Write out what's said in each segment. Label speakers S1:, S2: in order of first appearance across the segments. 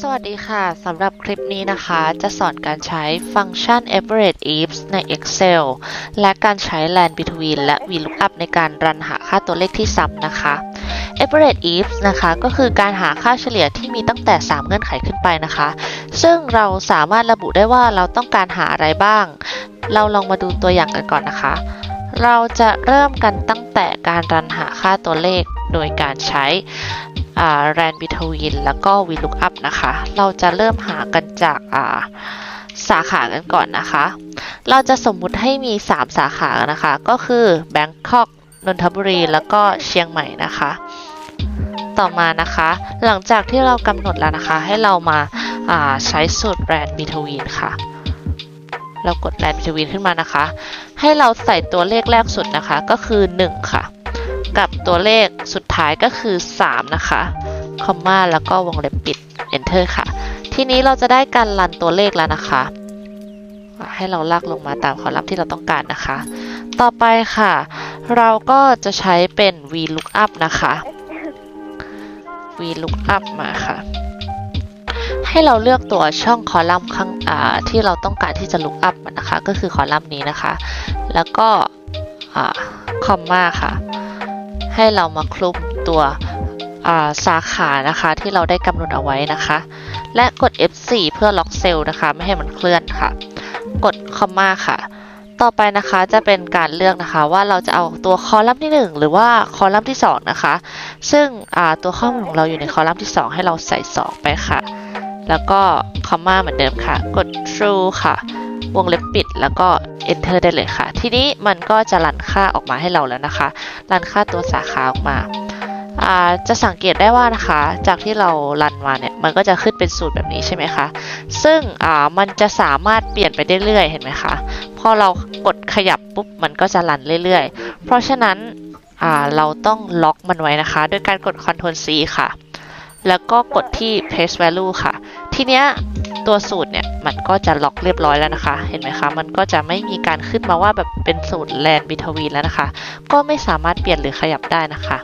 S1: สวัสดีค่ะ สำหรับคลิปนี้นะคะ จะสอนการใช้ฟังก์ชัน average ifs ใน Excel และการใช้ land between และ VLOOKUP ในการรันหาค่าตัวเลขที่ซ้ำนะคะ average ifs นะคะก็คือการหาค่าเฉลี่ยที่มีตั้งแต่ 3 เงื่อนไขขึ้นไปนะคะ ซึ่งเราสามารถระบุได้ว่าเราต้องการหาอะไรบ้าง เราลองมาดูตัวอย่างกันก่อนนะคะ เราจะเริ่มกันตั้งแต่การรันหาค่าตัวเลข โดยการใช้อ่า ran between แล้วก็ VLOOKUP นะคะ เราจะเริ่มหากันจากาสาขากันก่อนนะคะ เราจะสมมุติให้มี 3 สาขานะคะ ก็คือ Bangkok นนทบุรี แล้วก็เชียงใหม่นะคะ ต่อมานะคะ หลังจากที่เรากำหนดแล้วนะคะ ให้เรามาาใช้สูตร ran between ค่ะ เรากด ran between ขึ้นมานะคะ ให้เราใส่ตัวเลขแรกสุดนะคะ ก็คือ 1 ค่ะ กับตัวเลขสุดท้ายก็คือ 3 นะคะ คอมมาแล้วก็วงเล็บปิด enter ค่ะ ทีนี้เราจะได้การรันตัวเลขแล้วนะคะ ให้เราลากลงมาตามคอลัมน์ที่เราต้องการนะคะ ต่อไปค่ะ เราก็จะใช้เป็น VLOOKUP นะคะ VLOOKUP มาค่ะ ให้เราเลือกตัวช่องคอลัมน์ข้างอ่าที่เราต้องการที่จะ look up มันนะคะ ก็คือคอลัมน์นี้นะคะ แล้วก็คอมมาค่ะ ให้เรามาคลุมตัวาสาขานะคะที่เราได้กำหนดเอาไว้นะคะ และกด F4 เพื่อล็อกเซลล์นะคะ ไม่ให้มันเคลื่อนค่ะ กดคอมมาค่ะ ต่อไปนะคะจะเป็นการเลือกนะคะว่าเราจะเอาตัวคอลัมน์ที่ 1 หรือว่าคอลัมน์ที่ 2 นะคะ ซึ่งตัวข้อมูลของเราอยู่ในคอลัมน์ที่ 2 ให้เราใส่ 2 ไปค่ะ แล้วก็คอมมาเหมือนเดิมค่ะ กด true ค่ะ วงเล็บปิดแล้วก็ enter ได้เลยค่ะ ทีนี้มันก็จะรันค่าออกมาให้เราแล้วนะคะ รันค่าตัวสาขาออกมาจะสังเกตได้ว่านะคะ จากที่เรารันมาเนี่ย มันก็จะขึ้นเป็นสูตรแบบนี้ใช่ไหมคะ ซึ่งมันจะสามารถเปลี่ยนไปเรื่อยๆ เห็นไหมคะ พอเรากดขยับปุ๊บ มันก็จะรันเรื่อยๆ เพราะฉะนั้นเราต้องล็อกมันไว้นะคะ ด้วยการกด Ctrl C ค่ะ แล้วก็กดที่ paste value ค่ะ ทีเนี้ย ตัวสูตรเนี่ยมันก็จะล็อกเรียบร้อยแล้วนะคะ เห็นไหมคะ มันก็จะไม่มีการขึ้นมาว่าแบบเป็นสูตร land between แล้วนะคะ ก็ไม่สามารถเปลี่ยนหรือขยับได้นะคะ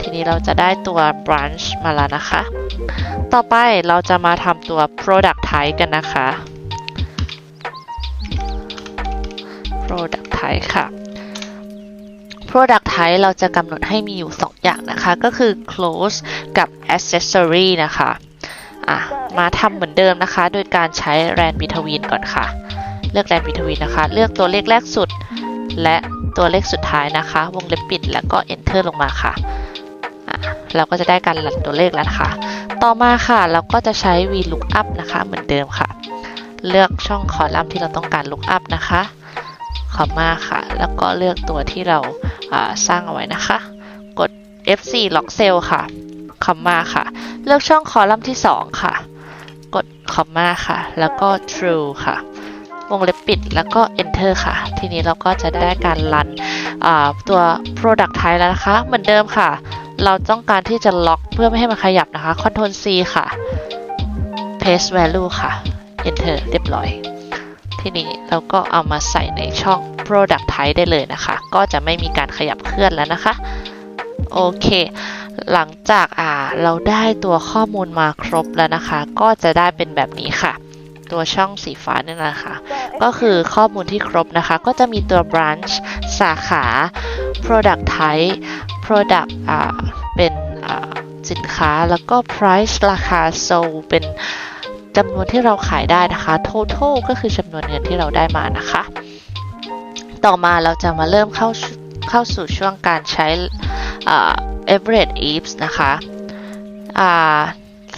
S1: ทีนี้เราจะได้ตัว branch มาแล้วนะคะ ต่อไปเราจะมาทำตัว product type กันนะคะ product type ค่ะ product type เราจะกำหนดให้มีอยู่ 2 อย่างนะคะ ก็คือ clothes กับ accessory นะคะ อะมาทำเหมือนเดิมนะคะ โดยการใช้ ran between ก่อนค่ะ เลือก ran between นะคะ เลือกตัวเลขแรกสุด และตัวเลขสุดท้ายนะคะ วงเล็บปิดแล้วก็ enter ลงมาค่ะเราก็จะได้การรันตัวเลขแล้วนะคะ ต่อมาค่ะเราก็จะใช้ VLOOKUP นะคะ เหมือนเดิมค่ะ เลือกช่องคอลัมน์ที่เราต้องการ lookup นะคะคอมมาค่ะ แล้วก็เลือกตัวที่เราาสร้างเอาไว้นะคะ กด F4 lock cell ค่ะ อมมาค่ะ เลือกช่องคอลัมน์ที่ 2 ค่ะ กดคอมมาค่ะ แล้วก็ true ค่ะ วงเล็บปิดแล้วก็ enter ค่ะ ทีนี้เราก็จะได้การรันตัว product type แล้วนะคะ เหมือนเดิมค่ะ เราต้องการที่จะล็อกเพื่อไม่ให้มันขยับนะคะ Ctrl C ค่ะ paste value ค่ะ enter เรียบร้อย ทีนี้เราก็เอามาใส่ในช่อง product type ได้เลยนะคะ ก็จะไม่มีการขยับเคลื่อนแล้วนะคะ โอเค หลังจากอ่าเราได้ตัวข้อมูลมาครบแล้วนะคะ ก็จะได้เป็นแบบนี้ค่ะ ตัวช่องสีฟ้านี่นะคะ ก็คือข้อมูลที่ครบนะคะ ก็จะมีตัว branch สาขา product type product อ่าเป็นอ่าสินค้าแล้วก็ price ราคา sold เป็นจำนวนที่เราขายได้นะคะ total ก็คือจำนวนเงินที่เราได้มานะคะ ต่อมาเราจะมาเริ่มเข้าเข้าสู่ช่วงการใช้ อ่า average ifs นะคะอ่า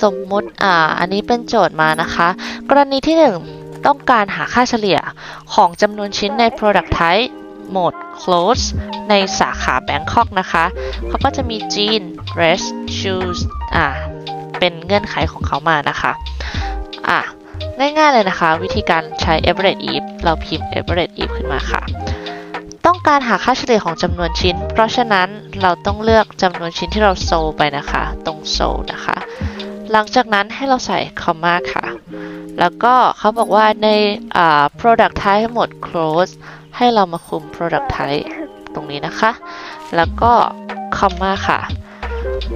S1: สมมุติอ่าอันนี้เป็นโจทย์มานะคะ กรณีที่ 1 ต้องการหาค่าเฉลี่ยของจำนวนชิ้นใน product type โหมด clothes ในสาขา Bangkok นะคะ เขาก็จะมี jean dress shoes อ่าเป็นเงื่อนไขของเขามานะคะอะง่ายๆเลยนะคะ วิธีการใช้ average if เราพิมพ์ average if ขึ้นมาค่ะ ต้องการหาค่าเฉลี่ยของจำนวนชิ้น เพราะฉะนั้นเราต้องเลือกจำนวนชิ้นที่เราโซลไปนะคะ ตรงโซลนะคะ หลังจากนั้นให้เราใส่คอมมาค่ะ แล้วก็เขาบอกว่าในอ่า product type หมด close ให้เรามาคุม product type ตรงนี้นะคะ แล้วก็คอมมาค่ะ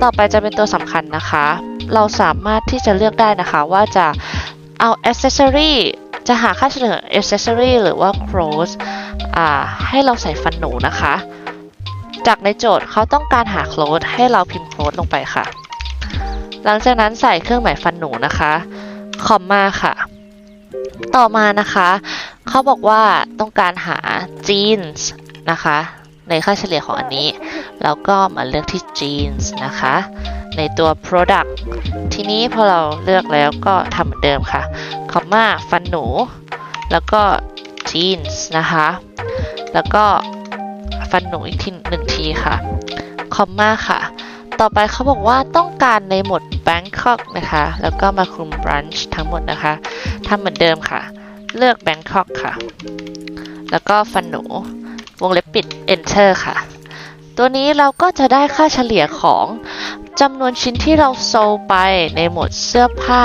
S1: ต่อไปจะเป็นตัวสำคัญนะคะ เราสามารถที่จะเลือกได้นะคะว่าจะเอา accessory จะหาค่าเฉลี่ย accessory หรือว่า close ให้เราใส่ฟันหนูนะคะ จากในโจทย์เขาต้องการหา close ให้เราพิมพ์ close ลงไปค่ะ หลังจากนั้นใส่เครื่องหมายฟันหนูนะคะคอมมาค่ะ ต่อมานะคะเขาบอกว่าต้องการหา jeans นะคะ ในค่าเฉลี่ยของอันนี้ แล้วก็มาเลือกที่ jeans นะคะ ในตัว product ทีนี้พอเราเลือกแล้วก็ทำเหมือนเดิมค่ะคอมมาฟันหนู แล้วก็ jeans นะคะ แล้วก็ฟันหนูอีกทีหนึ่งทีค่ะ คอมมาค่ะ ต่อไปเขาบอกว่าต้องการในหมวด Bangkok นะคะ แล้วก็มาคลุม branch ทั้งหมดนะคะทำเหมือนเดิมค่ะ เลือก Bangkok ค่ะ แล้วก็ฟันหนู วงเล็บปิด enter ค่ะ ตัวนี้เราก็จะได้ค่าเฉลี่ยของจำนวนชิ้นที่เราโซลไปในหมวดเสื้อผ้า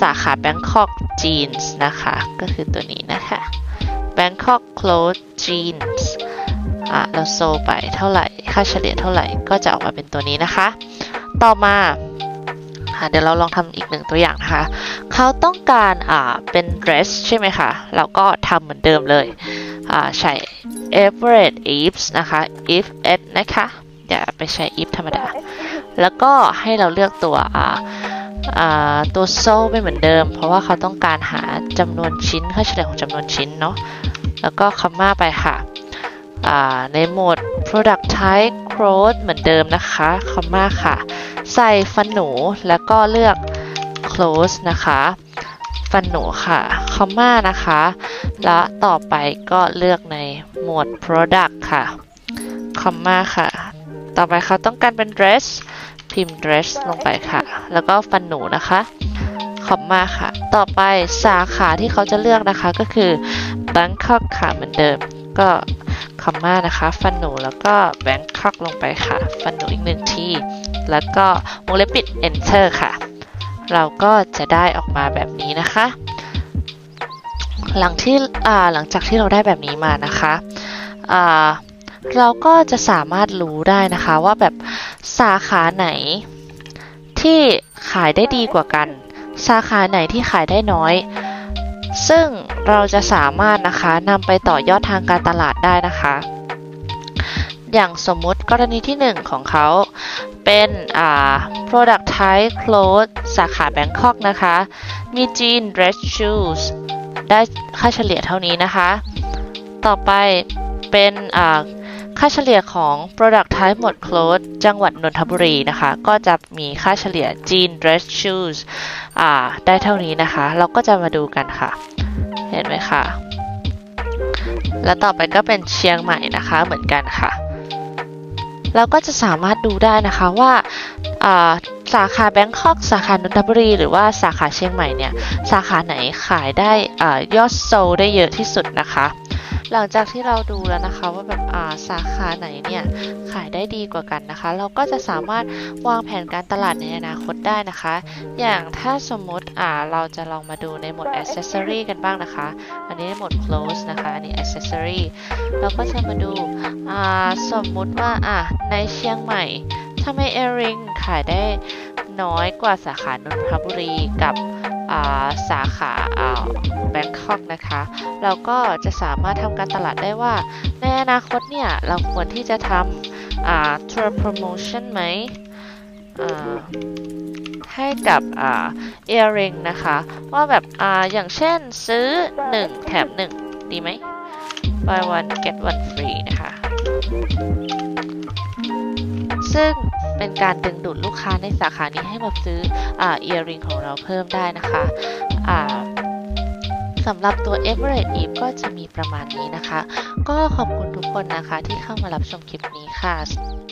S1: สาขา Bangkok Jeans นะคะ ก็คือตัวนี้นะคะ Bangkok Clothes Jeans อะเราโซไปเท่าไหร่ ค่าเฉลี่ยเท่าไหร่ก็จะออกมาเป็นตัวนี้นะคะ ต่อมาเดี๋ยวเราลองทำอีกหนึ่งตัวอย่างนะคะ เขาต้องการอ่าเป็น dress ใช่ไหมคะ เราก็ทำเหมือนเดิมเลยอ่าใช้ average ifs นะคะ if s นะคะ อย่าไปใช้ if ธรรมดา แล้วก็ให้เราเลือกตัวอ่า ตัวโซ่ไม่เหมือนเดิม เพราะว่าเขาต้องการหาจำนวนชิ้นค่าเฉลี่ยของจำนวนชิ้นเนาะแล้วก็คำมมาไปค่ะในโหมด product type close เหมือนเดิมนะคะคอมมาค่ะ ใส่ฟันหนูแล้วก็เลือก close นะคะฟันหนูค่ะคอมมานะคะ แล้วต่อไปก็เลือกในหมวด product ค่ะคอมมาค่ะ ต่อไปเขาต้องการเป็น dress พิมพ์ dress ลงไปค่ะ แล้วก็ฟันหนูนะคะคอมมาค่ะ ต่อไปสาขาที่เขาจะเลือกนะคะก็คือ Bangkok ค่ะเหมือนเดิม ก็คอมมานะคะ ฟันหนูแล้วก็ Bangkok ลงไปค่ะ ฟันหนูอีกหนึ่งทีแล้วก็วงเล็บปิด enter ค่ะ เราก็จะได้ออกมาแบบนี้นะคะ หลังที่หลังจากที่เราได้แบบนี้มานะคะ เราก็จะสามารถรู้ได้นะคะว่าแบบสาขาไหนที่ขายได้ดีกว่ากัน สาขาไหนที่ขายได้น้อย ซึ่งเราจะสามารถนะคะนำไปต่อยอดทางการตลาดได้นะคะ อย่างสมมุติกรณีที่ 1 ของเขาเป็นอ่า product type clothes สาขา Bangkok นะคะ มี jean dress shoes ได้ค่าเฉลี่ยเท่านี้นะคะ ต่อไปเป็นอ่า ค่าเฉลี่ยของ product type หมวด clothes จังหวัดนนทบุรีนะคะ ก็จะมีค่าเฉลี่ย jean dress shoes อ่าได้เท่านี้นะคะ เราก็จะมาดูกันค่ะ เห็นไหมคะแล้วต่อไปก็เป็นเชียงใหม่นะคะเหมือนกันค่ะ เราก็จะสามารถดูได้นะคะว่าสาขาแบงคอกสาขานนทบุรี หรือว่าสาขาเชียงใหม่เนี่ย สาขาไหนขายได้อยอดโซลได้เยอะที่สุดนะคะ หลังจากที่เราดูแล้วนะคะว่าแบบอ่าสาขาไหนเนี่ยขายได้ดีกว่ากันนะคะ เราก็จะสามารถวางแผนการตลาดในอนาคตได้นะคะ อย่างถ้าสมมติอ่าเราจะลองมาดูในหมวด accessory กันบ้างนะคะ อันนี้หมวด close นะคะ อันนี้ accessory เราก็จะมาดูอ่าสมมุติว่าอะในเชียงใหม่ทำไม earring ขายได้น้อยกว่าสาขานนทบุรีกับอ่าสาขาอ่า แบงคอกนะคะ เราก็จะสามารถทำการตลาดได้ว่า ในอนาคตเนี่ย เราควรที่จะทำอ่า tour promotion ไหมให้กับเอ่า earring นะคะ ว่าแบบออย่างเช่นซื้อ 1 แถม 1 ดีไหม buy one get one free นะคะ ซึ่งเป็นการดึงดูดลูกค้าในสาขานี้ให้มาซื้อเอริงของเราเพิ่มได้นะคะำหรับตัว Everett Eve ก็จะมีประมาณนี้นะคะ ก็ขอบคุณทุกคนนะคะที่เข้ามารับชมคลิปนี้ค่ะ